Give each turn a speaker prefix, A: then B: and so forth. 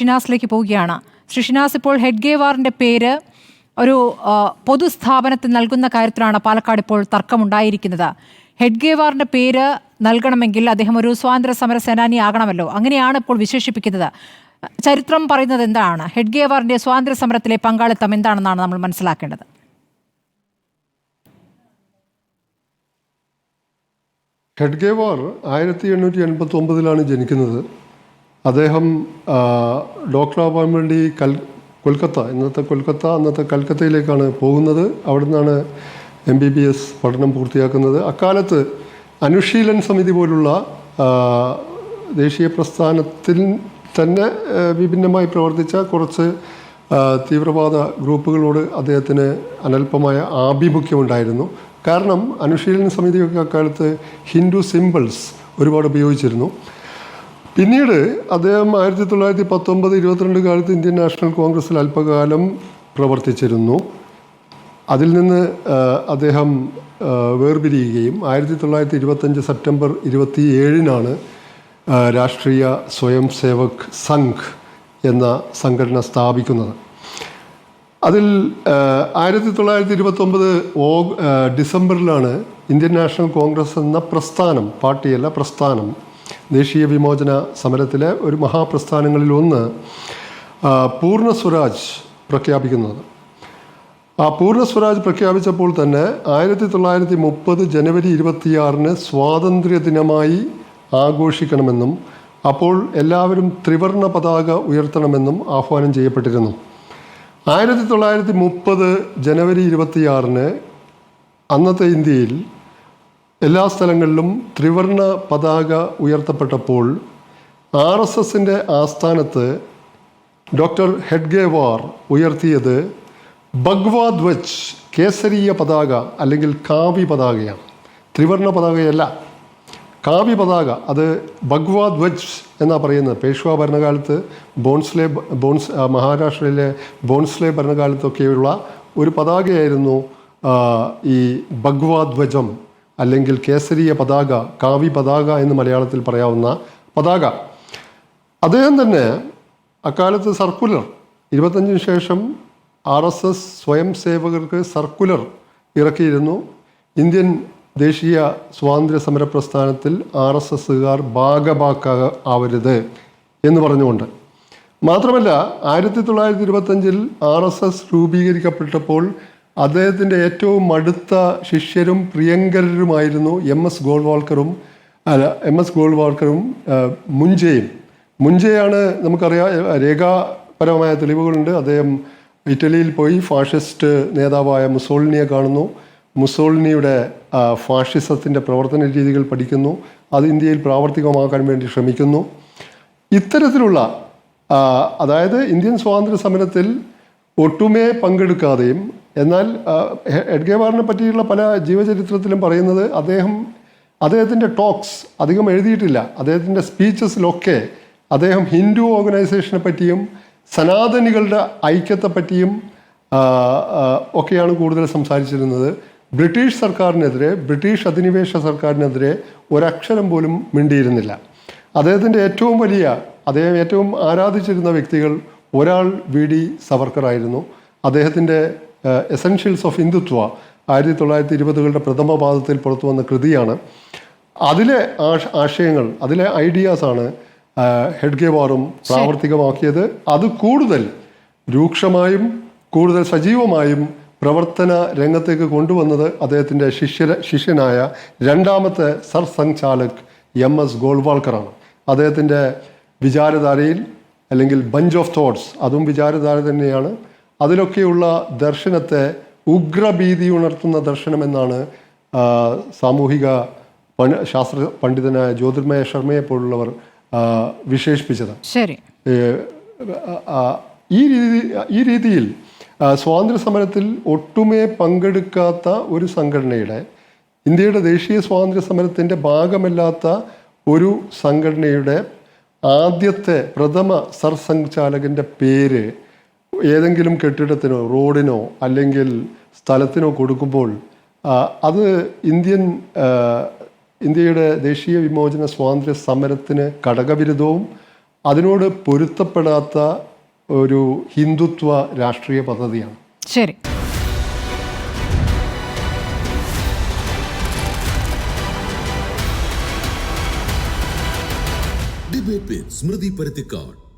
A: ഷിനാസിലേക്ക് പോവുകയാണ്. ശ്രീ ഇപ്പോൾ ഹെഡ്ഗേവാറിന്റെ പേര് ഒരു പൊതുസ്ഥാപനത്തിന് നൽകുന്ന കാര്യത്തിലാണ് പാലക്കാട് ഇപ്പോൾ തർക്കമുണ്ടായിരിക്കുന്നത്. ഹെഡ്ഗേവാറിന്റെ പേര് നൽകണമെങ്കിൽ അദ്ദേഹം ഒരു സ്വാതന്ത്ര്യ സമര സേനാനി ആകണമല്ലോ. അങ്ങനെയാണ് ഇപ്പോൾ വിശേഷിപ്പിക്കുന്നത്. ചരിത്രം പറയുന്നത് എന്താണ്? ഹെഡ്ഗേവാറിന്റെ സ്വാതന്ത്ര്യ സമരത്തിലെ പങ്കാളിത്തം എന്താണെന്നാണ് നമ്മൾ മനസ്സിലാക്കേണ്ടത്.
B: ഹെഡ്ഗേവാർ ആയിരത്തി എണ്ണൂറ്റി എൺപത്തി ഒമ്പതിലാണ് ജനിക്കുന്നത്. അദ്ദേഹം ഡോക്ടറാവാൻ വേണ്ടി കൽ കൊൽക്കത്ത ഇന്നത്തെ കൊൽക്കത്ത അന്നത്തെ കൽക്കത്തയിലേക്കാണ് പോകുന്നത്. അവിടെ നിന്നാണ് എം ബി ബി എസ് പഠനം പൂർത്തിയാക്കുന്നത്. അക്കാലത്ത് അനുശീലൻ സമിതി പോലുള്ള ദേശീയ പ്രസ്ഥാനത്തിൽ തന്നെ വിഭിന്നമായി പ്രവർത്തിച്ച കുറച്ച് തീവ്രവാദ ഗ്രൂപ്പുകളോട് അദ്ദേഹത്തിന് അനൽപമായ ആഭിമുഖ്യമുണ്ടായിരുന്നു. കാരണം അനുശീലന സമിതിയൊക്കെ അക്കാലത്ത് ഹിന്ദു സിമ്പിൾസ് ഒരുപാട് ഉപയോഗിച്ചിരുന്നു. പിന്നീട് അദ്ദേഹം ആയിരത്തി തൊള്ളായിരത്തി പത്തൊമ്പത് ഇരുപത്തിരണ്ട് കാലത്ത് ഇന്ത്യൻ നാഷണൽ കോൺഗ്രസ്സിൽ അല്പകാലം പ്രവർത്തിച്ചിരുന്നു. അതിൽ നിന്ന് അദ്ദേഹം വേർപിരിയുകയും ആയിരത്തി തൊള്ളായിരത്തി ഇരുപത്തഞ്ച് സെപ്റ്റംബർ ഇരുപത്തി ഏഴിനാണ് രാഷ്ട്രീയ സ്വയം സേവക് സംഘ് എന്ന സംഘടന സ്ഥാപിക്കുന്നത്. അതിൽ ആയിരത്തി തൊള്ളായിരത്തി ഇരുപത്തൊമ്പത് ഓ ഡിസംബറിലാണ് ഇന്ത്യൻ നാഷണൽ കോൺഗ്രസ് എന്ന പ്രസ്ഥാനം പാർട്ടിയല്ല പ്രസ്ഥാനം ദേശീയ വിമോചന സമരത്തിലെ ഒരു മഹാപ്രസ്ഥാനങ്ങളിൽ ഒന്ന് പൂർണ സ്വരാജ് പ്രഖ്യാപിക്കുന്നത്. ആ പൂർണ സ്വരാജ് പ്രഖ്യാപിച്ചപ്പോൾ തന്നെ ആയിരത്തി തൊള്ളായിരത്തി മുപ്പത് ജനുവരി ഇരുപത്തിയാറിന് സ്വാതന്ത്ര്യ ദിനമായി ആഘോഷിക്കണമെന്നും അപ്പോൾ എല്ലാവരും ത്രിവർണ പതാക ഉയർത്തണമെന്നും ആഹ്വാനം ചെയ്യപ്പെട്ടിരുന്നു. ആയിരത്തി തൊള്ളായിരത്തി മുപ്പത് ജനുവരി ഇരുപത്തിയാറിന് അന്നത്തെ ഇന്ത്യയിൽ എല്ലാ സ്ഥലങ്ങളിലും ത്രിവർണ പതാക ഉയർത്തപ്പെട്ടപ്പോൾ ആർ എസ് എസിന്റെ ആസ്ഥാനത്ത് ഡോക്ടർ ഹെഡ്ഗേവാർ ഉയർത്തിയത് ഭഗ്വാ ധ്വജ് കേസരീയ പതാക അല്ലെങ്കിൽ കാവി പതാകയാണ്. ത്രിവർണ പതാകയല്ല. കാവി പതാക അത് ഭഗ്വാ എന്നാണ് എന്നാ പറയുന്നത്. പേഷ്വാ ഭരണകാലത്ത് ബോൺസ്ലെ ബോൺസ് മഹാരാഷ്ട്രയിലെ ബോൺസ്ലെ ഭരണകാലത്തൊക്കെയുള്ള ഒരു പതാകയായിരുന്നു ഈ ഭഗ്വാ ധ്വജം അല്ലെങ്കിൽ കേസരിയ പതാക കാവി പതാക എന്ന് മലയാളത്തിൽ പറയാവുന്ന പതാക. അദ്ദേഹം തന്നെ അക്കാലത്ത് സർക്കുലർ ഇരുപത്തഞ്ചിന് ശേഷം ആർ എസ് എസ് സ്വയം സേവകർക്ക് സർക്കുലർ ഇറക്കിയിരുന്നു. ഇന്ത്യൻ ദേശീയ സ്വാതന്ത്ര്യ സമര പ്രസ്ഥാനത്തിൽ ആർ എസ് എസ്സുകാർ ഭാഗഭാക്ക ആവരുത് എന്ന് പറഞ്ഞുകൊണ്ട്. മാത്രമല്ല ആയിരത്തി തൊള്ളായിരത്തി ഇരുപത്തഞ്ചിൽ ആർ എസ് എസ് രൂപീകരിക്കപ്പെട്ടപ്പോൾ അദ്ദേഹത്തിന്റെ ഏറ്റവും അടുത്ത ശിഷ്യരും പ്രിയങ്കരരുമായിരുന്നു എം എസ് ഗോൾവാൾക്കറും അല്ല എം എസ് ഗോൾവാൾക്കറും മുൻജയും മുൻജയാണ് നമുക്കറിയാം രേഖാപരമായ തെളിവുകളുണ്ട്. അദ്ദേഹം ഇറ്റലിയിൽ പോയി ഫാഷിസ്റ്റ് നേതാവായ മുസോളിനിയെ കാണുന്നു. മുസോളിനിയുടെ ഫാഷിസത്തിന്റെ പ്രവർത്തന രീതികൾ പഠിക്കുന്നു. അത് ഇന്ത്യയിൽ പ്രാവർത്തികമാക്കാൻ വേണ്ടി ശ്രമിക്കുന്നു. ഇത്തരത്തിലുള്ള അതായത് ഇന്ത്യൻ സ്വാതന്ത്ര്യ സമരത്തിൽ ഒട്ടുമേ പങ്കെടുക്കാതെയും എന്നാൽ എഡ്ഗേവാറിനെ പറ്റിയുള്ള പല ജീവചരിത്രത്തിലും പറയുന്നത് അദ്ദേഹം അദ്ദേഹത്തിന്റെ ടോക്സ് അധികം എഴുതിയിട്ടില്ല. അദ്ദേഹത്തിന്റെ സ്പീച്ചസിലൊക്കെ അദ്ദേഹം ഹിന്ദു ഓർഗനൈസേഷനെ പറ്റിയും സനാതനികളുടെ ഐക്യത്തെ പറ്റിയും ആ, ആ, ഒക്കെയാണ് കൂടുതൽ സംസാരിച്ചിരുന്നത്. ബ്രിട്ടീഷ് സർക്കാരിനെതിരെ ബ്രിട്ടീഷ് അധിനിവേശ സർക്കാരിനെതിരെ ഒരക്ഷരം പോലും മിണ്ടിയിരുന്നില്ല. അദ്ദേഹത്തിന്റെ ഏറ്റവും വലിയ അദ്ദേഹം ഏറ്റവും ആരാധിച്ചിരുന്ന വ്യക്തികൾ ഒരാൾ വി ഡി സവർക്കറായിരുന്നു. അദ്ദേഹത്തിന്റെ എസെൻഷ്യൽസ് ഓഫ് ഹിന്ദുത്വ ആയിരത്തി തൊള്ളായിരത്തി ഇരുപതുകളുടെ പ്രഥമ പാദത്തിൽ പുറത്തു വന്ന കൃതിയാണ്. അതിലെ ആശ- ആശയങ്ങൾ അതിലെ ഐഡിയാസാണ് ഹെഡ്ഗേവാറും പ്രാവർത്തികമാക്കിയത്. അത് കൂടുതൽ രൂക്ഷമായും കൂടുതൽ സജീവമായും പ്രവർത്തന രംഗത്തേക്ക് കൊണ്ടുവന്നത് അദ്ദേഹത്തിന്റെ ശിഷ്യ ശിഷ്യനായ രണ്ടാമത്തെ സർ സംഘാലക് എം എസ് ഗോൾവാൾക്കറാണ്. അദ്ദേഹത്തിന്റെ വിചാരധാരയിൽ അല്ലെങ്കിൽ ബഞ്ച് ഓഫ് തോട്ട്സ് അതും വിചാരധാര തന്നെയാണ്. അതിലൊക്കെയുള്ള ദർശനത്തെ ഉഗ്രഭീതി ഉണർത്തുന്ന ദർശനം എന്നാണ് സാമൂഹിക പണ- ശാസ്ത്ര പണ്ഡിതനായ ജ്യോതിർമയ ശർമ്മയെ പോലുള്ളവർ വിശേഷിപ്പിച്ചത്.
A: ശരി.
B: ഈ രീതി ഈ രീതിയിൽ സ്വാതന്ത്ര്യ സമരത്തിൽ ഒട്ടുമേ പങ്കെടുക്കാത്ത ഒരു സംഘടനയുടെ ഇന്ത്യയുടെ ദേശീയ സ്വാതന്ത്ര്യ സമരത്തിന്റെ ഭാഗമല്ലാത്ത ഒരു സംഘടനയുടെ ആദ്യത്തെ പ്രഥമ സർസംഘചാലകന്റെ പേര് ഏതെങ്കിലും കെട്ടിടത്തിനോ റോഡിനോ അല്ലെങ്കിൽ സ്ഥലത്തിനോ കൊടുക്കുമ്പോൾ അത് ഇന്ത്യൻ ഇന്ത്യയുടെ ദേശീയ വിമോചന സ്വാതന്ത്ര്യ സമരത്തിന് ഘടകവിരുദ്ധവും അതിനോട് പൊരുത്തപ്പെടാത്ത ഒരു ഹിന്ദുത്വ രാഷ്ട്രീയ പദ്ധതിയാണ്.
A: ശരി.
C: ഡിബേറ്റ് സ്മൃതി പരുത്തിക്കാട്.